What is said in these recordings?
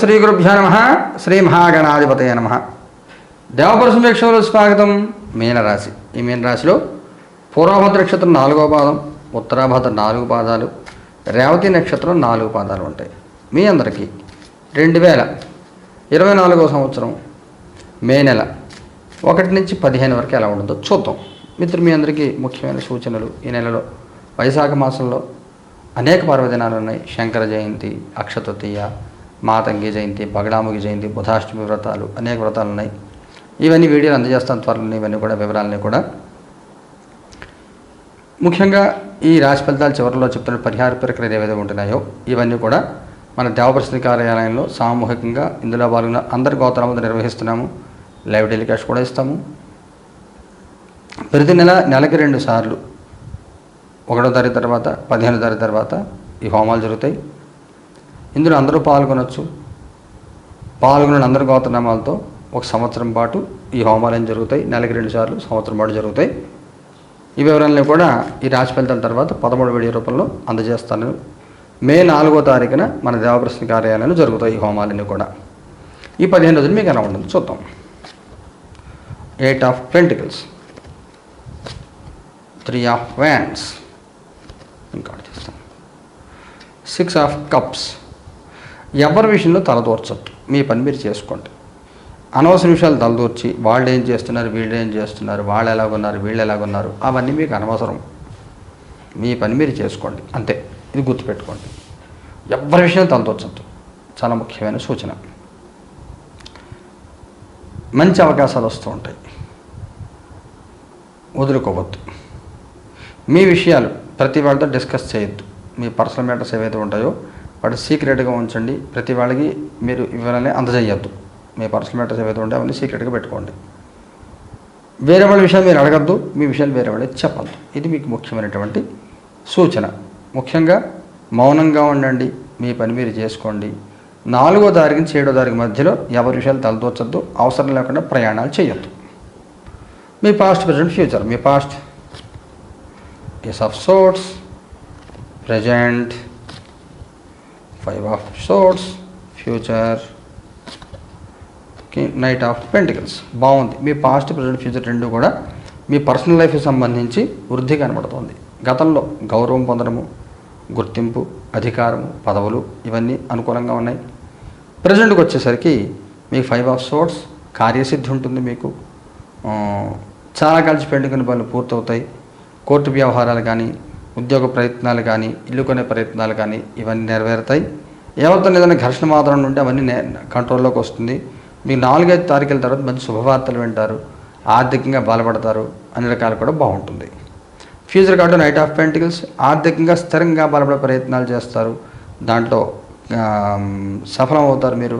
శ్రీ గురుభ్యో నమ. శ్రీ మహాగణాధిపతయ నమ. దేవపరసం స్వాగతం మీనరాశి. ఈ మీనరాశిలో పూర్వభద్ర నక్షత్రం నాలుగో పాదం ఉత్తరాభద్ర నాలుగు పాదాలు రేవతి నక్షత్రం నాలుగు పాదాలు ఉంటాయి. మీ అందరికీ రెండు వేల ఇరవై నాలుగో సంవత్సరం మే నెల ఒకటి నుంచి పదిహేను వరకు ఎలా ఉంటుందో చూద్దాం. మిత్రులు మీ అందరికీ ముఖ్యమైన సూచనలు ఈ నెలలో. వైశాఖ మాసంలో అనేక పర్వదినాలు ఉన్నాయి. శంకర జయంతి అక్షతృతీయ మాతంగి జయంతి పగడాముగి జయంతి బుధాష్టమి వ్రతాలు అనేక వ్రతాలు ఉన్నాయి. ఇవన్నీ వీడియోలు అందజేస్తాను త్వరలో ఇవన్నీ కూడా వివరాలని కూడా. ముఖ్యంగా ఈ రాశి ఫలితాలు చివరిలో చెప్తున్న పరిహార ప్రక్రియలు ఏవైతే ఉంటున్నాయో ఇవన్నీ కూడా మన దేవప్రశ్న కార్యాలయంలో సామూహికంగా ఇందులో భాగంగా అందరి గోత్రాలతో నిర్వహిస్తున్నాము. లైవ్ టెలికాస్ట్ కూడా ఇస్తాము. ప్రతి నెల నెలకి రెండు సార్లు ఒకటో తారీఖు తర్వాత పదిహేనో తారీఖు తర్వాత ఈ హోమాలు జరుగుతాయి. ఇందులో అందరూ పాల్గొనవచ్చు పాల్గొన్న అందరి గోత్రనామాలతో ఒక సంవత్సరం పాటు ఈ హోమాలయం జరుగుతాయి. నెలకి రెండు సార్లు సంవత్సరం పాటు జరుగుతాయి. ఈ వివరాలను కూడా ఈ రాశి ఫలితాల తర్వాత పదమూడు వీడియో రూపంలో అందజేస్తాను. మే నాలుగో తారీఖున మన దేవప్రశ్న కార్యాలయంలో జరుగుతాయి ఈ హోమాలన్నీ కూడా. ఈ పదిహేను రోజులు మీకు ఎలా ఉంటుంది చూద్దాం. Eight of pentacles three of wands ఇంకా సిక్స్ ఆఫ్ కప్స్ ఎవరి విషయంలో తలదూర్చద్దు మీ పని మీరు చేసుకోండి. అనవసర విషయాలు తలదూర్చి వాళ్ళు ఏం చేస్తున్నారు వీళ్ళు ఏం చేస్తున్నారు వాళ్ళు ఎలాగున్నారు వీళ్ళు ఎలాగున్నారు అవన్నీ మీకు అనవసరం. మీ పని మీరు చేసుకోండి. అంతే. ఇది గుర్తుపెట్టుకోండి. ఎవరి విషయం తలదూర్చద్దు చాలా ముఖ్యమైన సూచన. మంచి అవకాశాలు వస్తూ ఉంటాయి. వదులుకోవద్దు. మీ విషయాలు ప్రతి వాళ్ళతో డిస్కస్ చేయొద్దు. మీ పర్సనల్ మ్యాటర్స్ ఏవైతే ఉంటాయో వాటి సీక్రెట్గా ఉంచండి. ప్రతి వాళ్ళకి మీరు వివరాలని అందజేయద్దు. మీ పర్సనల్ మ్యాటర్స్ ఏవైతే ఉంటే అవన్నీ సీక్రెట్గా పెట్టుకోండి. వేరే వాళ్ళ విషయాలు మీరు అడగద్దు. మీ విషయాలు వేరే వాళ్ళకి చెప్పద్దు. ఇది మీకు ముఖ్యమైనటువంటి సూచన. ముఖ్యంగా మౌనంగా ఉండండి. మీ పని మీరు చేసుకోండి. నాలుగో తారీఖు నుంచి ఏడో తారీఖు మధ్యలో ఎవరి విషయాలు తలదోచద్దు అవసరం లేకుండా ప్రయాణాలు చేయొద్దు. మీ past present future me past ace of swords present five of swords future knight of pentacles బాగుంది. మీ పాస్ట్ ప్రజెంట్ ఫ్యూచర్ రెండు కూడా మీ పర్సనల్ లైఫ్కి సంబంధించి వృద్ధి కనబడుతుంది. గతంలో గౌరవం పొందడము గుర్తింపు అధికారము పదవులు ఇవన్నీ అనుకూలంగా ఉన్నాయి. ప్రజెంట్కి వచ్చేసరికి మీకు ఫైవ్ ఆఫ్ సోర్ట్స్ కార్యసిద్ధి ఉంటుంది మీకు. చాలా కలిసి పెండుకుని పనులు పూర్తవుతాయి. కోర్టు వ్యవహారాలు కానీ ఉద్యోగ ప్రయత్నాలు కానీ ఇల్లు కొనే ప్రయత్నాలు కానీ ఇవన్నీ నెరవేరుతాయి. ఎవరితో ఏదైనా ఘర్షణ మాత్రం ఉంటే అవన్నీ కంట్రోల్లోకి వస్తుంది. మీకు నాలుగైదు తారీఖుల తర్వాత మంచి శుభవార్తలు వింటారు ఆర్థికంగా బలపడతారు అన్ని రకాలు కూడా బాగుంటుంది. Future card knight of pentacles ఆర్థికంగా స్థిరంగా బలపడే ప్రయత్నాలు చేస్తారు. దాంట్లో సఫలం అవుతారు మీరు.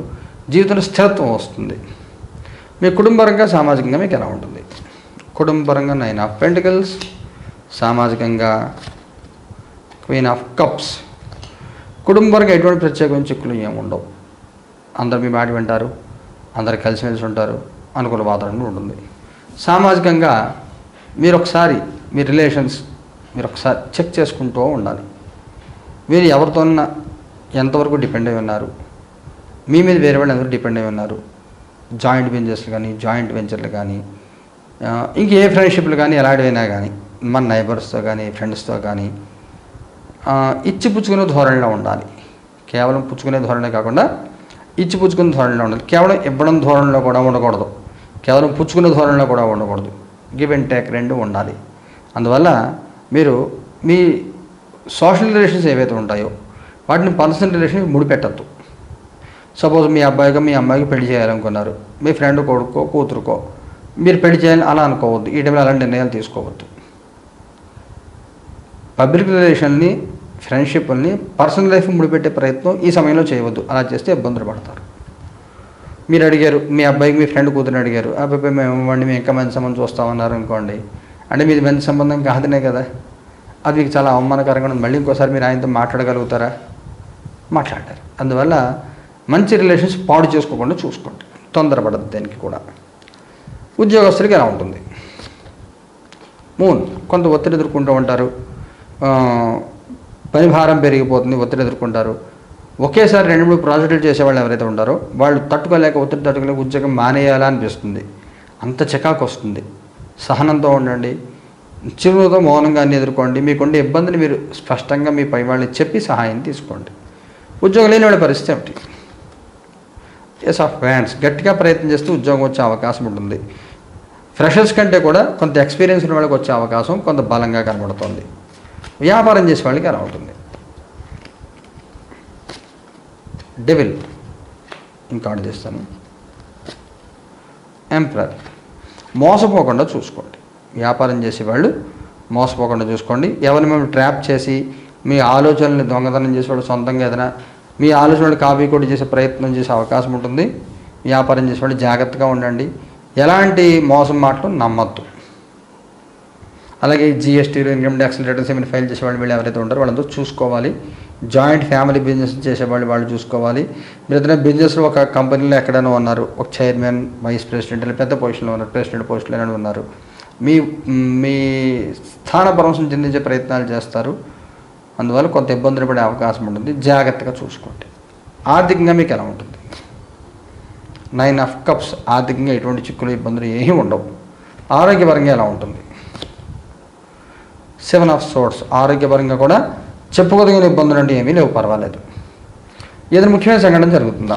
జీవితంలో స్థిరత్వం వస్తుంది. మీ కుటుంబరంగా సామాజికంగా మీకు ఎలా ఉంటుంది? కుటుంబపరంగా నైన్ ఆఫ్ పెంటికల్స్ సామాజికంగా క్వీన్ ఆఫ్ కప్స్ కుటుంబపరంగా ఎటువంటి ప్రత్యేకమైన చిక్కులు ఏముండవు అందరు మీ మాట వింటారు అందరు కలిసిమెలిసి ఉంటారు అనుకూల వాతావరణం ఉంటుంది. సామాజికంగా మీరు ఒకసారి మీ రిలేషన్స్ మీరు ఒకసారి చెక్ చేసుకుంటూ ఉండాలి. మీరు ఎవరితోన్నా ఎంతవరకు డిపెండ్ అయి ఉన్నారు మీ మీద వేరే వాళ్ళు అందరూ డిపెండ్ అయి ఉన్నారు జాయింట్ వెంచర్స్లు కానీ జాయింట్ వెంచర్లు కానీ ఇంకే ఫ్రెండ్షిప్లు కానీ ఎలాంటివైనా కానీ మన నైబర్స్తో కానీ ఫ్రెండ్స్తో కానీ ఇచ్చి పుచ్చుకునే ధోరణిలో ఉండాలి. కేవలం పుచ్చుకునే ధోరణి కాకుండా ఇచ్చి పుచ్చుకునే ధోరణిలో ఉండాలి. కేవలం ఇవ్వడం ధోరణిలో కూడా ఉండకూడదు. కేవలం పుచ్చుకునే ధోరణిలో కూడా ఉండకూడదు. గివ్ అండ్ టేక్ రెండు ఉండాలి. అందువల్ల మీరు మీ సోషల్ రిలేషన్స్ ఏవైతే ఉంటాయో వాటిని పర్సనల్ రిలేషన్ ముడిపెట్టద్దు. సపోజ్ మీ అబ్బాయిగా మీ అమ్మాయికి పెళ్ళి చేయాలనుకున్నారు. మీ ఫ్రెండ్ కొడుకో కూతురుకో. మీరు పెళ్ళి చేయాలని అలా అనుకోవద్దు. ఈ టైంలో అలాంటి నిర్ణయాలు తీసుకోవద్దు. పబ్లిక్ రిలేషన్ని ఫ్రెండ్షిప్ని పర్సనల్ లైఫ్ ముడిపెట్టే ప్రయత్నం ఈ సమయంలో చేయవద్దు. అలా చేస్తే ఇబ్బందులు పడతారు. మీరు అడిగారు మీ అబ్బాయికి మీ ఫ్రెండ్ కూతురు అడిగారు ఆ అబ్బాయి మేము ఇవ్వండి మేము ఇంకా మంచి సంబంధం చూస్తామన్నారు అనుకోండి. అంటే మీది మంచి సంబంధం కాదనే కదా. అది మీకు చాలా అవమానకరంగా ఉంది. మళ్ళీ ఇంకోసారి మీరు ఆయనతో మాట్లాడగలుగుతారా? మాట్లాడారు అందువల్ల మంచి రిలేషన్స్ పాడు చేసుకోకుండా చూసుకోండి. తొందరపడదు దేనికి కూడా. ఉద్యోగస్తులకి ఎలా ఉంటుంది? మూన్ కొంత ఒత్తిడి ఎదుర్కొంటూ ఉంటారు. పనిభారం పని భారం పెరిగిపోతుంది ఒత్తిడి ఎదుర్కొంటారు. ఒకేసారి రెండు మూడు ప్రాజెక్టులు చేసేవాళ్ళు ఎవరైతే ఉంటారో వాళ్ళు తట్టుకోలేక ఒత్తిడి తట్టుకోలేక ఉద్యోగం మానేయాలా అనిపిస్తుంది. అంత చికాకు వస్తుంది. సహనంతో ఉండండి. చిరునవ్వుతో మౌనంగా అన్ని ఎదుర్కోండి. మీకుండే ఇబ్బందిని మీరు స్పష్టంగా మీ పై వాళ్ళని చెప్పి సహాయం తీసుకోండి. ఉద్యోగం లేని వాళ్ళ పరిస్థితి ఏమిటి? ఎస్ ఆఫ్ ఫ్యాన్స్ గట్టిగా ప్రయత్నం చేస్తే ఉద్యోగం వచ్చే అవకాశం ఉంటుంది. ఫ్రెషర్స్ కంటే కూడా కొంత ఎక్స్పీరియన్స్ ఉన్న వాళ్ళకి వచ్చే అవకాశం కొంత బలంగా కనబడుతుంది. వ్యాపారం చేసే వాళ్ళకి అలా ఉంటుంది. డెవిల్ ఇంకా ఆర్డర్ చేస్తాను. ఎంప్రర్ మోసపోకుండా చూసుకోండి. వ్యాపారం చేసేవాళ్ళు మోసపోకుండా చూసుకోండి. ఎవరిని మేము ట్రాప్ చేసి మీ ఆలోచనల్ని దొంగతనం చేసేవాళ్ళు సొంతంగా ఏదైనా మీ ఆలోచనలు కాపీ కూడా చేసే ప్రయత్నం చేసే అవకాశం ఉంటుంది. వ్యాపారం చేసేవాళ్ళు జాగ్రత్తగా ఉండండి. ఎలాంటి మోసం మాటలు నమ్మద్దు. అలాగే జిఎస్టీలు ఇన్కమ్ ట్యాక్స్ రిటర్న్స్ ఏమైనా ఫైల్ చేసేవాళ్ళు వీళ్ళు ఎవరైతే ఉంటారో వాళ్ళంతా చూసుకోవాలి. జాయింట్ ఫ్యామిలీ బిజినెస్ చేసేవాళ్ళు వాళ్ళు చూసుకోవాలి. మీరు ఏదైనా బిజినెస్లో ఒక కంపెనీలో ఎక్కడైనా ఉన్నారు ఒక చైర్మన్ వైస్ ప్రెసిడెంట్ ఇలా పెద్ద పొజిషన్లో ఉన్నారు ప్రెసిడెంట్ పొజిషన్లో ఉన్నారు. మీ మీ స్థాన భరోసం చెందించే ప్రయత్నాలు చేస్తారు. అందువల్ల కొంత ఇబ్బందులు పడే అవకాశం ఉంటుంది. జాగ్రత్తగా చూసుకోండి. ఆర్థికంగా మీకు ఎలా ఉంటుంది? నైన్ ఆఫ్ కప్స్ ఆర్థికంగా ఎటువంటి చిక్కులు ఇబ్బందులు ఏమీ ఉండవు. ఆరోగ్యపరంగా ఎలా ఉంటుంది? సెవెన్ ఆఫ్ సోర్స్ ఆరోగ్యపరంగా కూడా చెప్పుకోదగిన ఇబ్బందులు అంటే ఏమీ లేవు పర్వాలేదు. ఏదైనా ముఖ్యమైన సంఘటన జరుగుతుందా?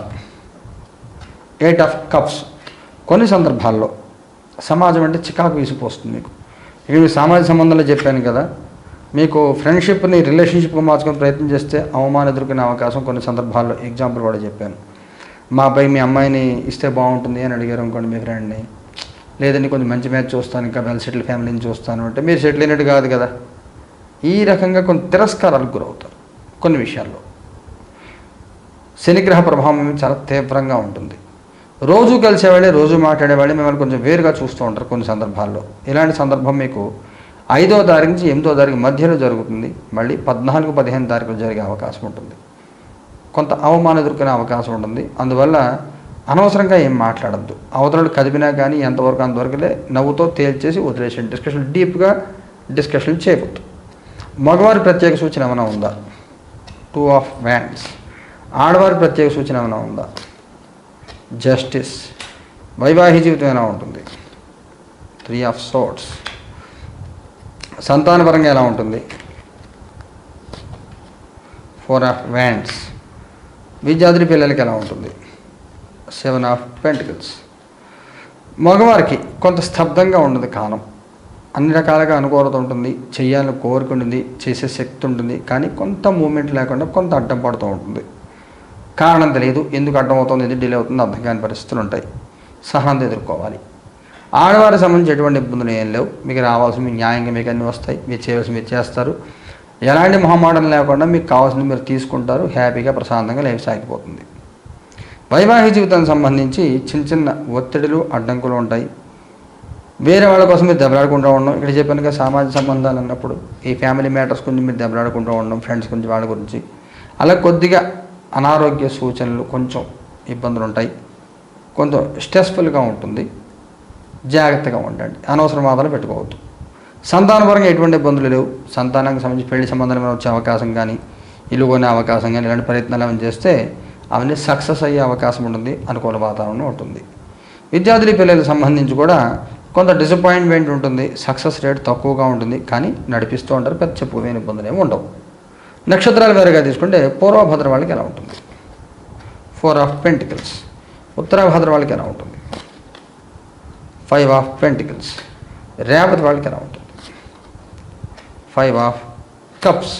ఎయిట్ ఆఫ్ కప్స్ కొన్ని సందర్భాల్లో సమాజం అంటే చికాకు వీసిపోస్తుంది మీకు. ఇక సామాజిక సంబంధంలో చెప్పాను కదా మీకు ఫ్రెండ్షిప్ని రిలేషన్షిప్గా మార్చుకునే ప్రయత్నం చేస్తే అవమానం ఎదుర్కొనే అవకాశం కొన్ని సందర్భాల్లో ఎగ్జాంపుల్ కూడా చెప్పాను. మా అబ్బాయి మీ అమ్మాయిని ఇస్తే బాగుంటుంది అని అడిగారు అనుకోండి మీ ఫ్రెండ్ని. లేదండి కొంచెం మంచి మ్యాచ్ చూస్తాను ఇంకా వెల్ సెటిల్ ఫ్యామిలీని చూస్తాను అంటే మీరు సెటిల్ అయినట్టు కాదు కదా. ఈ రకంగా కొన్ని తిరస్కారాలకు గురవుతారు కొన్ని విషయాల్లో. శనిగ్రహ ప్రభావం చాలా తీవ్రంగా ఉంటుంది. రోజు కలిసేవాళ్ళే రోజు మాట్లాడేవాళ్ళే మిమ్మల్ని కొంచెం వేరుగా చూస్తూ ఉంటారు కొన్ని సందర్భాల్లో. ఇలాంటి సందర్భం మీకు ఐదో తారీఖు నుంచి ఎనిమిదో తారీఖు మధ్యలో జరుగుతుంది. మళ్ళీ పద్నాలుగు పదిహేను తారీఖులు జరిగే అవకాశం ఉంటుంది. కొంత అవమానం ఎదుర్కొనే అవకాశం ఉంటుంది. అందువల్ల అనవసరంగా ఏం మాట్లాడద్దు. అవతలడు కదిపినా కానీ ఎంతవరకు అంతవరకులే నవ్వుతో తేల్చేసి వదిలేసి డిస్కషన్ డీప్గా డిస్కషన్ చేయవద్దు మగవారి ప్రత్యేక సూచన ఏమైనా ఉందా? టూ ఆఫ్ వ్యాండ్స్ ఆడవారి ప్రత్యేక సూచన ఏమైనా ఉందా? జస్టిస్ వైవాహిక జీవితం ఎలా ఉంటుంది? త్రీ ఆఫ్ సోట్స్ సంతానపరంగా ఎలా ఉంటుంది? ఫోర్ ఆఫ్ వ్యాండ్స్ విద్యార్థి పిల్లలకి ఎలా ఉంటుంది? సెవెన్ ఆఫ్ పెంటికల్స్ మగవారికి కొంత స్తబ్దంగా ఉండదు కాలం. అన్ని రకాలుగా అనుకూలత ఉంటుంది చేయాలని కోరిక ఉంటుంది చేసే శక్తి ఉంటుంది కానీ కొంత మూమెంట్ లేకుండా కొంత అడ్డం పడుతూ ఉంటుంది. కారణం తెలియదు ఎందుకు అడ్డం అవుతుంది ఎందుకు డిలే అవుతుంది అర్థం కాని పరిస్థితులు ఉంటాయి. సహనంతో ఎదుర్కోవాలి. ఆడవారికి సంబంధించి ఎటువంటి ఇబ్బందులు ఏం లేవు. మీకు రావాల్సిన న్యాయంగా మీకు అన్నీ వస్తాయి. మీరు చేయవలసి మీరు చేస్తారు. ఎలాంటి మొహమాటం లేకుండా మీకు కావాల్సింది మీరు తీసుకుంటారు. హ్యాపీగా ప్రశాంతంగా లైఫ్ సాగిపోతుంది. వైవాహిక జీవితానికి సంబంధించి చిన్న చిన్న ఒత్తిడులు అడ్డంకులు ఉంటాయి. వేరే వాళ్ళ కోసం మీరు దెబ్బలాడుకుంటూ ఉండడం. ఇక్కడ చెప్పాను కదా సామాజిక సంబంధాలు అన్నప్పుడు ఈ ఫ్యామిలీ మ్యాటర్స్ గురించి మీరు దెబ్బలాడుకుంటూ ఉండడం ఫ్రెండ్స్ గురించి వాళ్ళ గురించి. అలా కొద్దిగా అనారోగ్య సూచనలు కొంచెం ఇబ్బందులు ఉంటాయి. కొంచెం స్ట్రెస్ఫుల్గా ఉంటుంది. జాగ్రత్తగా ఉండండి. అనవసర వాదనలు పెట్టుకోవద్దు. సంతానపరంగా ఎటువంటి ఇబ్బందులు లేవు. సంతానానికి సంబంధించి పెళ్ళి సంబంధాలు వచ్చే అవకాశం కానీ ఇల్లు కొనే అవకాశం కానీ ఇలాంటి ప్రయత్నాలు ఏమైనా చేస్తే అవన్నీ సక్సెస్ అయ్యే అవకాశం ఉంటుంది అనుకూల వాతావరణం ఉంటుంది. విద్యార్థుల పిల్లలకు సంబంధించి కూడా కొంత డిసప్పాయింట్మెంట్ ఉంటుంది సక్సెస్ రేట్ తక్కువగా ఉంటుంది కానీ నడిపిస్తూ ఉంటారు పెద్ద చెప్పుకోలేని ఇబ్బందులు ఏమి ఉండవు. నక్షత్రాలు వేరుగా తీసుకుంటే పూర్వభద్ర వాళ్ళకి ఎలా ఉంటుంది? ఫోర్ ఆఫ్ పెంటికల్స్ ఉత్తరాభద్ర వాళ్ళకి ఎలా ఉంటుంది? ఫైవ్ ఆఫ్ పెంటికల్స్ రేవతి వాళ్ళకి ఎలా ఉంటుంది? ఫైవ్ ఆఫ్ కప్స్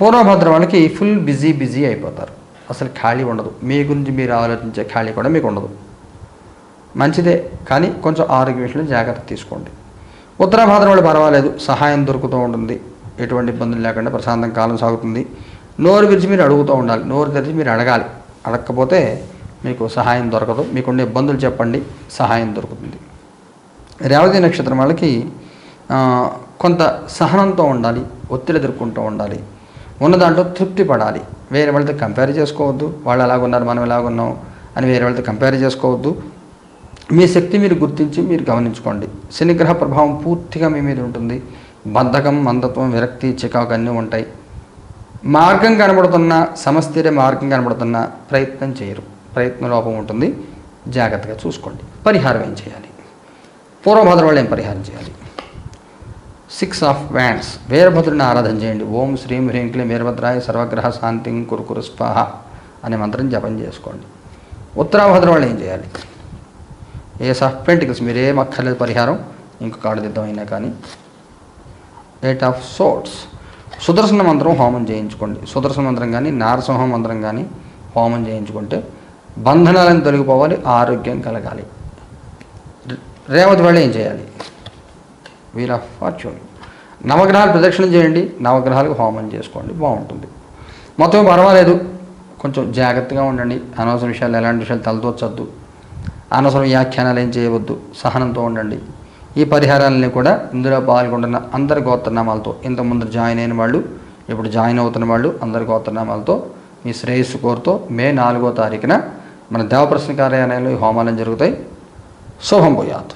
పూర్వభద్ర వాళ్ళకి ఫుల్ బిజీ బిజీ అయిపోతారు. అసలు ఖాళీ ఉండదు. మీ గురించి మీరు ఆలోచించే ఖాళీ కూడా మీకు ఉండదు. మంచిదే కానీ కొంచెం ఆరోగ్య విషయంలో జాగ్రత్త తీసుకోండి. ఉత్తరాభాద్ర వాళ్ళు పర్వాలేదు. సహాయం దొరుకుతూ ఉంటుంది. ఎటువంటి ఇబ్బందులు లేకుండా ప్రశాంతం కాలం సాగుతుంది. నోరు విరిచి మీరు అడుగుతూ ఉండాలి. నోరు తెరిచి మీరు అడగాలి. అడగకపోతే మీకు సహాయం దొరకదు. మీకుండే ఇబ్బందులు చెప్పండి. సహాయం దొరుకుతుంది. రేవతి నక్షత్రం వాళ్ళకి కొంత సహనంతో ఉండాలి. ఒత్తిడి ఎదుర్కొంటూ ఉండాలి. ఉన్న దాంట్లో తృప్తి పడాలి. వేరే వాళ్ళతో కంపేర్ చేసుకోవద్దు. వాళ్ళు ఎలాగున్నారు మనం ఎలాగున్నాం అని వేరే వాళ్ళతో కంపేర్ చేసుకోవద్దు. మీ శక్తి మీరు గుర్తించి మీరు గమనించుకోండి. శనిగ్రహ ప్రభావం పూర్తిగా మీ మీద ఉంటుంది. బద్ధకం మందత్వం విరక్తి చికాకు అన్నీ ఉంటాయి. మార్గం కనబడుతున్న సమస్థిర మార్గం కనబడుతున్న ప్రయత్నం చేయరు. ప్రయత్న లోపం ఉంటుంది. జాగ్రత్తగా చూసుకోండి. పరిహారం ఏం చేయాలి? పూర్వభద్ర వాళ్ళు ఏం పరిహారం చేయాలి? సిక్స్ ఆఫ్ వ్యాండ్స్ వీరభద్రుని ఆరాధన చేయండి. ఓం శ్రీం హ్రీం క్లీం వీరభద్రాయ సర్వగ్రహ శాంతిం కురుకురు స్వాహ అనే మంత్రం జపం చేసుకోండి. ఉత్తరాభద్ర వాళ్ళు ఏం చేయాలి? ఏ ఆఫ్ పెంటికల్స్ మీరు అక్కర్లేదు పరిహారం ఇంకొక ఆడదిద్దాం అయినా కానీ. ఎయిట్ ఆఫ్ సోట్స్ సుదర్శన మంత్రం హోమం చేయించుకోండి. సుదర్శన మంత్రం కానీ నారసింహ మంత్రం కానీ హోమం చేయించుకుంటే బంధనాలను తొలగిపోవాలి ఆరోగ్యం కలగాలి. రేవతి వాళ్ళు ఏం చేయాలి? Wheel of fortune. నవగ్రహాలు ప్రదక్షిణ చేయండి నవగ్రహాలకు హోమం చేసుకోండి బాగుంటుంది. మొత్తం పర్వాలేదు. కొంచెం జాగ్రత్తగా ఉండండి. అనవసర విషయాలు ఎలాంటి విషయాలు తలదోచద్దు అనవసర వ్యాఖ్యానాలు ఏం చేయవద్దు. సహనంతో ఉండండి. ఈ పరిహారాలని కూడా ఇందులో పాల్గొంటున్న అందరి గోత్రనామాలతో. ఇంతకుముందు జాయిన్ అయిన వాళ్ళు ఇప్పుడు జాయిన్ అవుతున్న వాళ్ళు అందరి గోత్రనామాలతో మీ శ్రేయస్సు కోరుతో మే నాలుగో తారీఖున మన దేవప్రశ్న కార్యాలయంలో ఈ హోమాలను జరుగుతాయి. శుభం పోయాత్